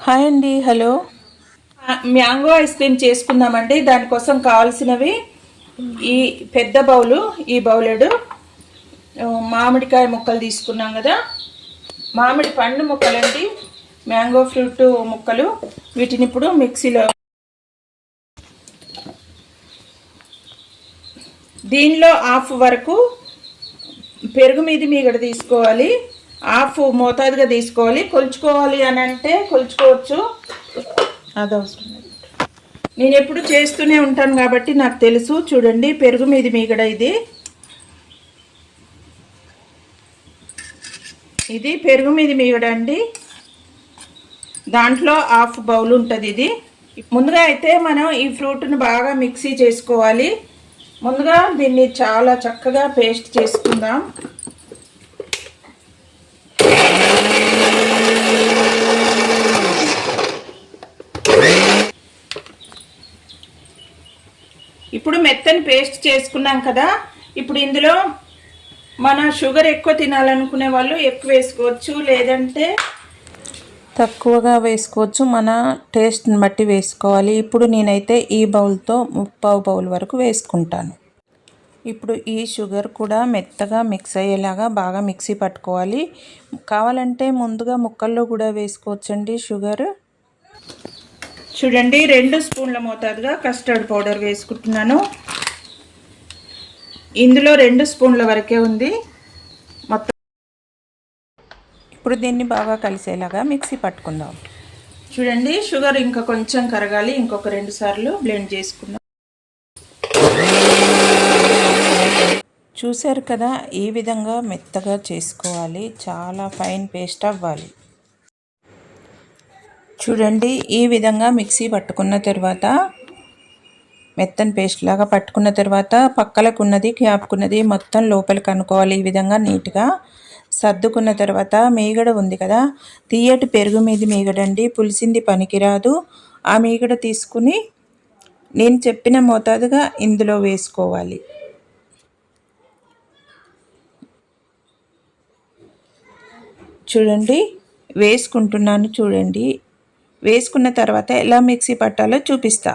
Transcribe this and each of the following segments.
Hi అండి hello. Mango ice cream చేసుకుందామండి. దానికోసం కావాల్సినవి ఈ పెద్ద బౌలు ఈ బౌలెడు మామిడికాయ ముక్కలు తీసుకున్నాం కదా. మామిడి పండు ముక్కలండి మ్యాంగో ఫ్రూట్ ముక్కలు. వీటిని ఇప్పుడు మిక్సీలో దీనిలో హాఫ్ వరకు పెరుగు మీది మీగడ తీసుకోవాలి. హాఫ్ మోతాదుగా తీసుకోవాలి. కొలుచుకోవాలి అని అంటే కొలుచుకోవచ్చు. అది అవసరం నేను ఎప్పుడు చేస్తూనే ఉంటాను కాబట్టి నాకు తెలుసు. చూడండి పెరుగు మీది మీగడ ఇది. ఇది పెరుగు మీది మీగడ అండి. దాంట్లో హాఫ్ బౌల్ ఉంటుంది ఇది. ముందుగా అయితే మనం ఈ ఫ్రూట్ని బాగా మిక్సీ చేసుకోవాలి. ముందుగా దీన్ని చాలా చక్కగా పేస్ట్ చేసుకుందాం. మెత్తని పేస్ట్ చేసుకున్నాం కదా. ఇప్పుడు ఇందులో మన షుగర్ ఎక్కువ తినాలనుకునే వాళ్ళు ఎక్కువ వేసుకోవచ్చు. లేదంటే తక్కువగా వేసుకోవచ్చు. మన టేస్ట్ని బట్టి వేసుకోవాలి. ఇప్పుడు నేనైతే ఈ బౌల్తో ముప్పావు బౌల్ వరకు వేసుకుంటాను. ఇప్పుడు ఈ షుగర్ కూడా మెత్తగా మిక్స్ అయ్యేలాగా బాగా మిక్సీ పట్టుకోవాలి. కావాలంటే ముందుగా ముక్కల్లో కూడా వేసుకోవచ్చండి షుగర్. చూడండి రెండు స్పూన్ల మోతాదుగా కస్టర్డ్ పౌడర్ వేసుకుంటున్నాను. ఇందులో రెండు స్పూన్ల వరకే ఉంది. మొత్తం ఇప్పుడు దీన్ని బాగా కలిసేలాగా మిక్సీ పట్టుకుందాం. చూడండి షుగర్ ఇంకా కొంచెం కరగాలి. ఇంకొక రెండు సార్లు బ్లెండ్ చేసుకుందాం. చూశారు కదా ఈ విధంగా మెత్తగా చేసుకోవాలి. చాలా ఫైన్ పేస్ట్ అవ్వాలి. చూడండి ఈ విధంగా మిక్సీ పట్టుకున్న తర్వాత మెత్తని పేస్ట్ లాగా పట్టుకున్న తర్వాత పక్కలకు ఉన్నది క్యాప్కున్నది మొత్తం లోపలికి అనుకోవాలి. ఈ విధంగా నీట్గా సర్దుకున్న తర్వాత మీగడ ఉంది కదా తీయటి పెరుగు మీద మీగడండి. పులిసింది పనికిరాదు. ఆ మీగడ తీసుకుని నేను చెప్పిన మోతాదుగా ఇందులో వేసుకోవాలి. చూడండి వేసుకుంటున్నాను చూడండి. వేసుకున్న తర్వాత ఎలా మిక్సీ పట్టాలో చూపిస్తా.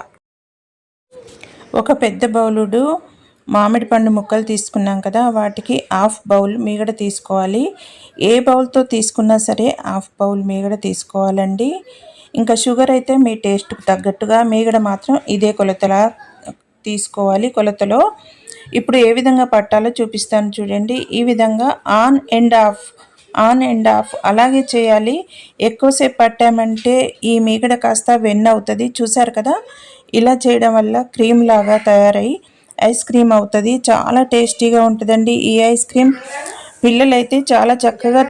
ఒక పెద్ద బౌలుడు మామిడి పండు ముక్కలు తీసుకున్నాం కదా వాటికి హాఫ్ బౌల్ మీగడ తీసుకోవాలి. ఏ బౌల్తో తీసుకున్నా సరే హాఫ్ బౌల్ మీగడ తీసుకోవాలండి. ఇంకా షుగర్ అయితే మీ టేస్ట్కి తగ్గట్టుగా మీగడ మాత్రం ఇదే కొలతలా తీసుకోవాలి కొలతలో. ఇప్పుడు ఏ విధంగా పట్టాలో చూపిస్తాను చూడండి. ఈ విధంగా on and off on and off అలాగే చేయాలి. ఎక్కువసేపు పట్టామంటే ఈ మీగడ కాస్త వెన్న అవుతుంది. చూసారు కదా? ఇలా చేయడం వల్ల క్రీమ్ లాగా తయారై ఐస్ క్రీమ్ అవుతుంది. చాలా టేస్టీగా ఉంటుందండి ఈ ఐస్ క్రీమ్. పిల్లలైతే చాలా చక్కగా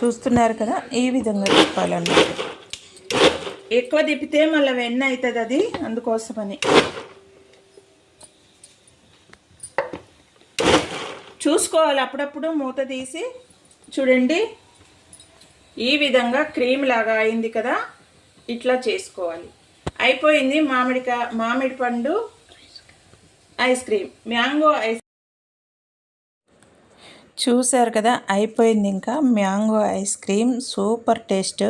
చూస్తున్నారు కదా ఈ విధంగా చెప్పాలన్నమాట ఎక్కువ తిప్పితే మళ్ళీ వెన్న అవుతుంది అది అందుకోసమని. చూసుకోవాలి అప్పుడప్పుడు మూత తీసి చూడండి. ఈ విధంగా క్రీమ్ లాగా అయింది కదా ఇట్లా చేసుకోవాలి. అయిపోయింది మామిడికాయ మామిడి పండు ఐస్ క్రీమ్. మ్యాంగో ఐస్ చూశారు కదా అయిపోయింది ఇంకా. Mango ice cream super taste.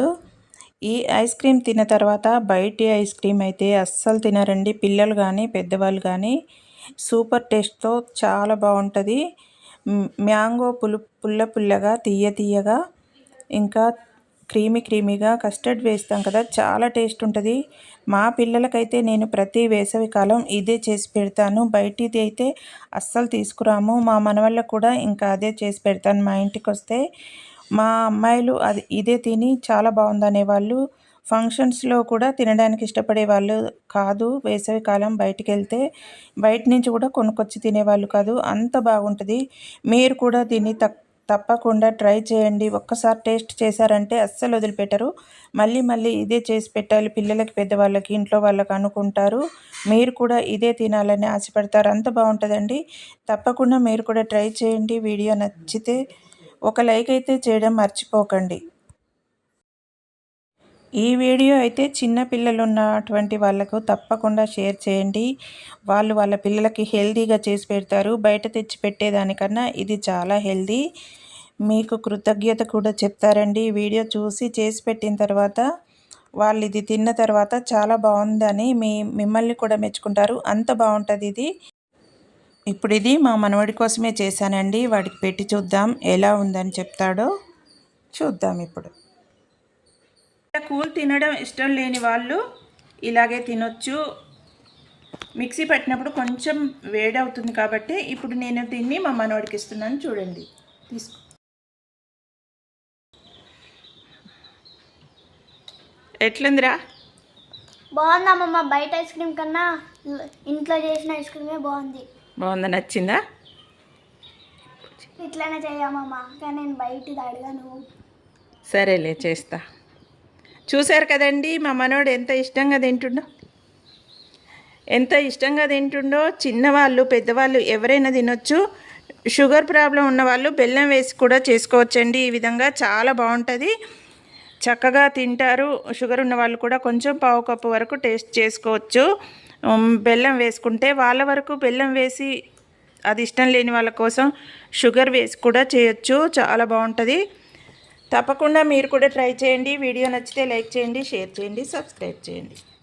ఈ ఐస్ క్రీమ్ తిన్న తర్వాత బయటి ఐస్ క్రీమ్ అయితే అస్సలు తినరండి. పిల్లలు కానీ పెద్దవాళ్ళు కానీ సూపర్ టేస్ట్తో చాలా బాగుంటుంది. మ్యాంగో పులు పుల్ల పుల్లగా తీయ తీయగా ఇంకా క్రీమీ క్రీమీగా కస్టర్డ్ వేస్తాం కదా చాలా టేస్ట్ ఉంటుంది. మా పిల్లలకైతే నేను ప్రతి వేసవి కాలం ఇదే చేసి పెడతాను. బయటిది అయితే అస్సలు తీసుకురాము. మా మనవళ్ళకు కూడా ఇంకా అదే చేసి పెడతాను మా ఇంటికి వస్తే మా అమ్మాయిలు అది ఇదే తిని చాలా బాగుందనే వాళ్ళు ఫంక్షన్స్లో కూడా తినడానికి ఇష్టపడే వాళ్ళు కాదు. వేసవి కాలం బయటికి వెళ్తే బయట నుంచి కూడా కొనుక్కొచ్చి తినేవాళ్ళు కాదు. అంత బాగుంటుంది. మీరు కూడా దీన్ని తక్ తప్పకుండా ట్రై చేయండి. ఒక్కసారి టేస్ట్ చేశారంటే అస్సలు వదిలిపెట్టరు. మళ్ళీ మళ్ళీ ఇదే చేసి పెట్టాలి. పిల్లలకి పెద్దవాళ్ళకి ఇంట్లో వాళ్ళకి అనుకుంటారు. మీరు కూడా ఇదే తినాలని ఆశపడతారు. అంత బాగుంటుందండి. తప్పకుండా మీరు కూడా ట్రై చేయండి. వీడియో నచ్చితే ఒక లైక్ అయితే చేయడం మర్చిపోకండి. ఈ వీడియో అయితే చిన్న పిల్లలు ఉన్నటువంటి వాళ్ళకు తప్పకుండా షేర్ చేయండి. వాళ్ళు వాళ్ళ పిల్లలకి హెల్తీగా చేసి పెడతారు. బయట తెచ్చి పెట్టేదానికన్నా ఇది చాలా హెల్తీ. మీకు కృతజ్ఞత కూడా చెప్తారండి. వీడియో చూసి చేసి పెట్టిన తర్వాత వాళ్ళు ఇది తిన్న తర్వాత చాలా బాగుందని మీ మిమ్మల్ని కూడా మెచ్చుకుంటారు. అంత బాగుంటుంది ఇది. ఇప్పుడు ఇది మా మనవడి కోసమే చేశానండి. వాడికి పెట్టి చూద్దాం ఎలా ఉందని చెప్తాడో చూద్దాం ఇప్పుడు. కూల్ తినడం ఇష్టం లేని వాళ్ళు ఇలాగే తినొచ్చు. మిక్సీ పెట్టినప్పుడు కొంచెం వేడవుతుంది కాబట్టి ఇప్పుడు నేను దీన్ని మా మనవాడికి ఇస్తున్నాను చూడండి. తీసుకో. ఎట్లుందిరా? బాగుంది అమ్మమ్మ? బయట ఐస్ క్రీమ్ కన్నా ఇంట్లో చేసిన ఐస్ క్రీమే బాగుంది. బాగుందా? నచ్చిందా? ఇట్లానే చేయమ్మమ్మ కానీ నేను బయటిది అడిగాను. సరేలే చేస్తా. చూశారు కదండి మా మనోడు ఎంత ఇష్టంగా తింటుండో? ఎంత ఇష్టంగా తింటుండో? చిన్నవాళ్ళు పెద్దవాళ్ళు ఎవరైనా తినొచ్చు. షుగర్ ప్రాబ్లం ఉన్నవాళ్ళు బెల్లం వేసి కూడా చేసుకోవచ్చండి. ఈ విధంగా చాలా బాగుంటుంది. చక్కగా తింటారు. షుగర్ ఉన్న వాళ్ళు కూడా కొంచెం పావు కప్పు వరకు టేస్ట్ చేసుకోవచ్చు. బెల్లం వేసుకుంటే వాళ్ళ వరకు బెల్లం వేసి అది ఇష్టం లేని వాళ్ళ కోసం షుగర్ వేసి కూడా చేయొచ్చు. చాలా బాగుంటుంది. తప్పకుండా మీరు కూడా ట్రై చేయండి. వీడియో నచ్చితే లైక్ చేయండి షేర్ చేయండి సబ్స్క్రైబ్ చేయండి.